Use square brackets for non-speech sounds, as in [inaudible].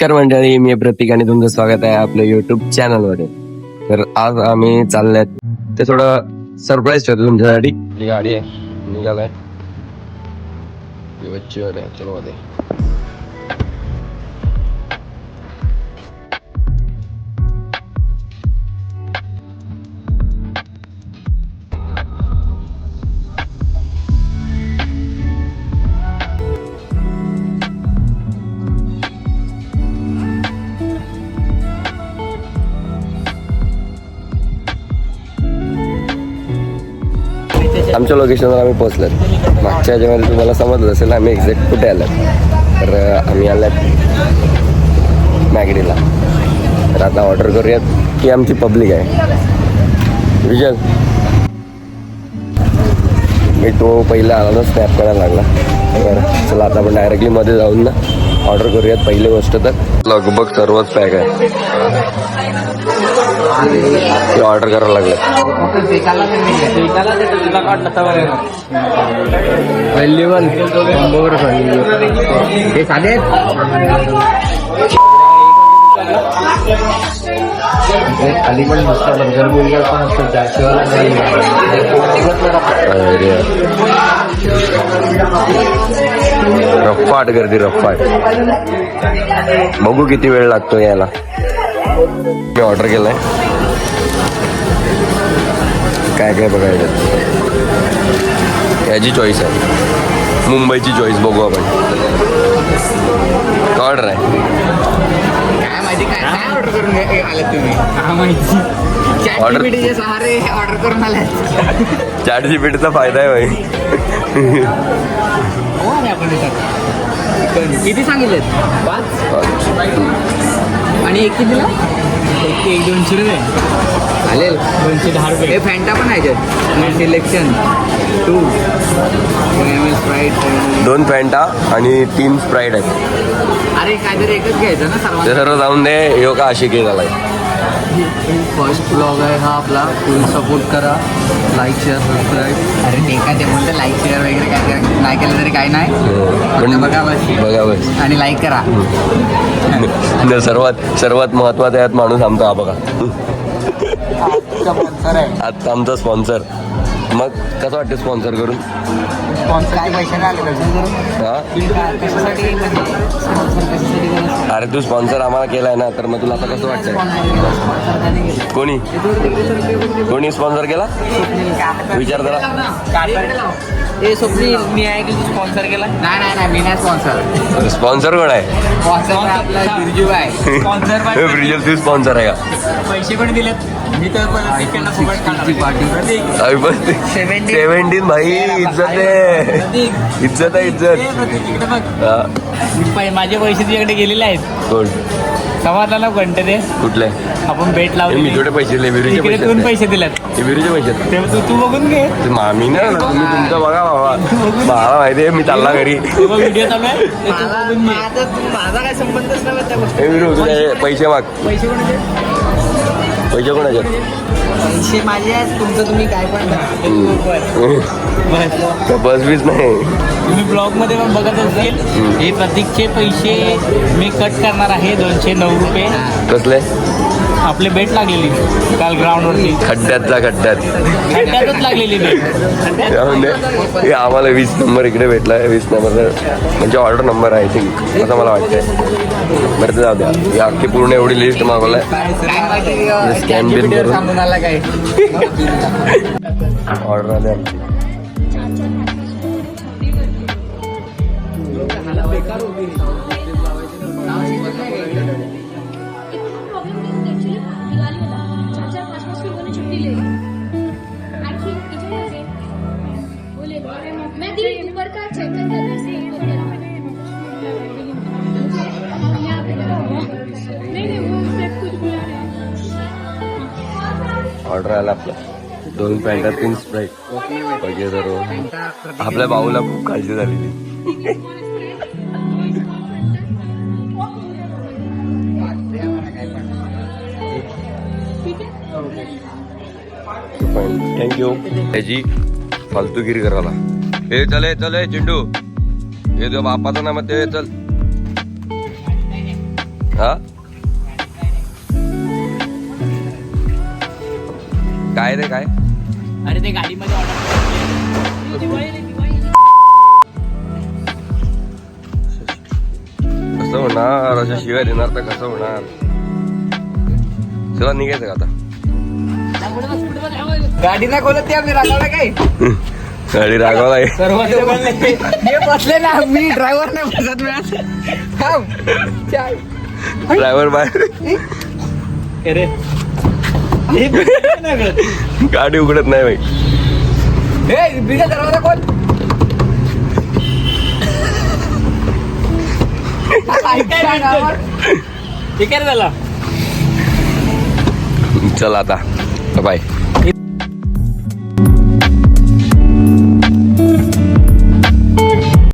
नमस्कार मंडळी मी प्रतीक आणि तुमचं स्वागत आहे आपल्या युट्यूब चॅनलमध्ये. तर आज आम्ही चाललोय ते थोडं सरप्राईज ठेवतो तुमच्यासाठी. ही गाडी आहे निघालाय. चलो मध्ये आमच्या लोकेशनवर आम्ही पोहोचलो मागच्या याच्यामध्ये तुम्हाला समजलं असेल आम्ही एक्झॅक्ट कुठे आलो तर आम्ही आल्यात मॅगडीला. तर आता ऑर्डर करूयात की आमची पब्लिक आहे. विजल मी तो पहिला आला स्नॅप करायला लागला. बरं चला आता आपण डायरेक्टली मध्ये जाऊन ना ऑर्डर करूयात पहिली गोष्ट तर. लगभग सर्वच पॅक आहे. ते ऑर्डर करायला लागलं. व्हॅल्युबल हे साधे खाली पण मस्त बर्गर बिर्गर पण असतं जास्तीवाला अरे. रफ्फाट गर्दी रफ्फाट बघू किती वेळ लागतो यायला. मी ऑर्डर केलंय. काय काय बघायचं? याची चॉईस आहे. मुंबईची चॉईस बघू आपण. ऑर्डर आहे? काय माहिती काय? काय ऑर्डर करून घे- आलात तुम्ही? काय माहिती? Order- ChatGPT चे सहारे ऑर्डर करून आलात. चार जी पीटीचा फायदा आहे भाई. हो अरे आपण इथं. किती सांगितलेत? पाच? आणि एक कितीला? एक एक दोनशे रुपये. चालेल. दोनशे दहा रुपये. हे फॅन्टा पण आहे त्यात. सिलेक्शन टू स्प्राईट दोन पॅन्टा आणि तीन स्प्राईट आहेत. अरे काहीतरी एकच घ्यायचं ना सर्वांना? सर्व जाऊन दे यो का आशिकी झालाय फर्स्ट ब्लॉग आहे हा आपला. फुल सपोर्ट करा. लाईक शेअर सबस्क्राईब अरे ते काय ते म्हणतं लाईक शेअर वगैरे काय काय नाही केलं तरी काही नाही. पण फक्त बघा बस. बघा बस. आणि लाईक करा. न- सर्वात सर्वात महत्त्वाचा यात माणूस आमचा हा बघा. आता आमचा स्पॉन्सर मग कसं वाटतं स्पॉन्सर करून? काय पैसे हा? अरे तू स्पॉन्सर आम्हाला केलाय ना तर मग तुला आता कसं वाटतंय? कोणी? कोणी स्पॉन्सर केला? विचार जरा. ए स्वप्नील मी आहे की स्पॉन्सर केला? नाही नाही नाही मी नाही स्पॉन्सर स्पॉन्सर कोण आहे? स्पॉन्सर आपला बिरजू आहे. [laughs] स्पॉन्सर तू स्पॉन्सर आहे का? पैसे पण दिलेत. मी तर सेव्हन्टीन भाई इज्जत आहे. इज्जत आहे इज्जत. हा. माझे पैसे तुझ्याकडे गेलेले आहेत. कोण? ना घंटे ते? कुठले? आपण हे लावली मी थोडे पैसे दिले विरुचे पैसे दोन. पैसे दिलेत. हे विरुचे पैसे. ते तू तू बघून घे. ते मामी ना तुम्ही तुमचं बघा बाबा मला माहिती आहे मी चालला घरी. व्हिडिओ चालू आहे. ते तू. माझा काय संबंधच नाही त्या गोष्टी हे पैसे माग. पैसे कोणाचे? पैसे कोणाचे पैसे माझे आहेत तुमचं तुम्ही काय पण बस. बस बीस नाही. तुम्ही ब्लॉगमध्ये पण बघत असेल हे प्रतीकचे पैसे मी कट करणार आहे दोनशे नऊ रुपये. कसले आपले बेट लागलेली काल ग्राउंड वरती खड्ड्यातला खड्ड्यात. खड्ड्यातच लागलेली बेट हे आम्हाला वीस नंबर इकडे भेटला आहे वीस नंबर. म्हणजे ऑर्डर नंबर आहे आय थिंक असं मला वाटतंय. बरं ते जाऊ द्या. ही अख्खी पूर्ण एवढी लिस्ट मागवलाय. Scan bill करून. ऑर्डर आली आमची. प्रॉब्लम ऑर्डर आला आपला. दोन पॅन्टा तीन स्प्राईट. वगैरे सर्व आपल्या भाऊला खूप काळजी झालेली. थँक्यू त्याची फालतूगिरी करायला. हे चले चले चिंटू. हे जो बापाचं नाम ते चल. हा? काय रे काय? अरे ते गाडीमध्ये ऑर्डर कसं होणार? अशा शिवाय देणार तर कसं होणार? चला निघायचं का आता? गाडी नाही खोलत ते आम्ही रागावला काय? गाडी रागवला. सर्व बसले ना मी ड्रायव्हर नाही बसत चाय. ड्रायव्हर बाहेर. अरे गाडी उघडत नाही बाई. हे बिगा दरवाजा कोण ठीक आहे झाला चला आता. बाय.